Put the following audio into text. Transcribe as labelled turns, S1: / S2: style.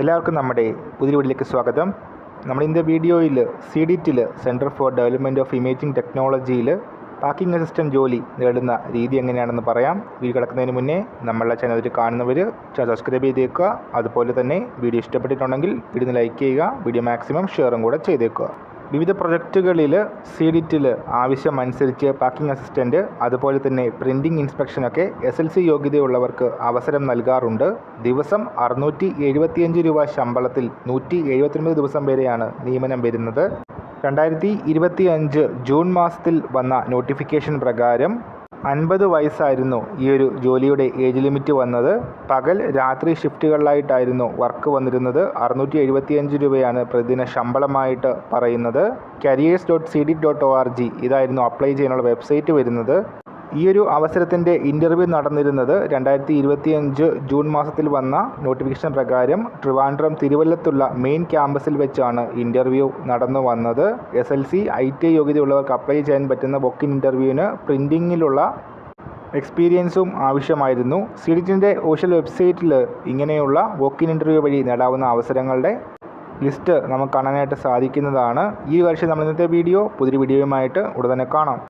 S1: എല്ലാവർക്കും നമ്മുടെ പുതിയ വീഡിയോയിലേക്ക് സ്വാഗതം. നമ്മൾ ഇന്ത്യ വീഡിയോയിൽ C D till centre for development of imaging ടെക്നോളജിയിൽ പാക്കിംഗ് അസിസ്റ്റന്റ് ജോലി നേടുന്ന രീതി എങ്ങനെയാണെന്ന് പറയാം. വീഡിയോ കിടക്കുന്നതിന് മുന്നേ നമ്മളുടെ ചാനൽ കാണുന്നവർ ചാനൽ സബ്സ്ക്രൈബ് ചെയ്തേക്കുക. അതുപോലെ തന്നെ വീഡിയോ ഇഷ്ടപ്പെട്ടിട്ടുണ്ടെങ്കിൽ വീഡിയോ ലൈക്ക് ചെയ്യുക. വീഡിയോ മാക്സിമം ഷെയറും കൂടെ ചെയ്തേക്കുക. വിവിധ പ്രൊജക്റ്റുകളിൽ സി ഡി ടിൽ ആവശ്യമനുസരിച്ച് പാക്കിംഗ് അസിസ്റ്റന്റ് അതുപോലെ തന്നെ പ്രിന്റിംഗ് ഇൻസ്പെക്ഷനൊക്കെ എസ് എൽ സി യോഗ്യതയുള്ളവർക്ക് അവസരം നൽകാറുണ്ട്. ദിവസം അറുന്നൂറ്റി എഴുപത്തിയഞ്ച് രൂപ ശമ്പളത്തിൽ നൂറ്റി എഴുപത്തിയൊൻപത് ദിവസം വരെയാണ് നിയമനം വരുന്നത്. രണ്ടായിരത്തി ഇരുപത്തി അഞ്ച് ജൂൺ മാസത്തിൽ വന്ന നോട്ടിഫിക്കേഷൻ പ്രകാരം അൻപത് വയസ്സായിരുന്നു ഈ ഒരു ജോലിയുടെ ഏജ് ലിമിറ്റ് വന്നത്. പകൽ രാത്രി ഷിഫ്റ്റുകളിലായിട്ടായിരുന്നു വർക്ക് വന്നിരുന്നത്. അറുന്നൂറ്റി എഴുപത്തിയഞ്ച് രൂപയാണ് പ്രതിദിന ശമ്പളമായിട്ട് പറയുന്നത്. Careers dot C D dot O R G ഇതായിരുന്നു അപ്ലൈ ചെയ്യാനുള്ള വെബ്സൈറ്റ് വരുന്നത്. ഈ ഒരു അവസരത്തിന്റെ ഇന്റർവ്യൂ നടന്നിരുന്നത് രണ്ടായിരത്തി ഇരുപത്തിയഞ്ച് ജൂൺ മാസത്തിൽ വന്ന നോട്ടിഫിക്കേഷൻ പ്രകാരം ട്രിവാൻഡ്രം തിരുവല്ലത്തുള്ള മെയിൻ ക്യാമ്പസിൽ വെച്ചാണ് ഇന്റർവ്യൂ നടന്നു വന്നത്. S L C I T യോഗ്യതയുള്ളവർക്ക് apply ചെയ്യാൻ പറ്റുന്ന ബുക്കിംഗ് ഇന്റർവ്യൂവിന് പ്രിന്റിങ്ങിലുള്ള എക്സ്പീരിയൻസും ആവശ്യമായിരുന്നു. സിഡിറ്റിന്റെ ഒഫീഷ്യൽ വെബ്സൈറ്റിൽ ഇങ്ങനെയുള്ള വോക്കിൻ ഇന്റർവ്യൂ വഴി നേടാവുന്ന അവസരങ്ങളുടെ ലിസ്റ്റ് നമുക്ക് കാണാനായിട്ട് സാധിക്കുന്നതാണ്. ഈ വർഷം നമ്മൾ ഇന്നത്തെ വീഡിയോ പുതിയൊരു വീഡിയോയുമായിട്ട് ഉടനെ കാണാം.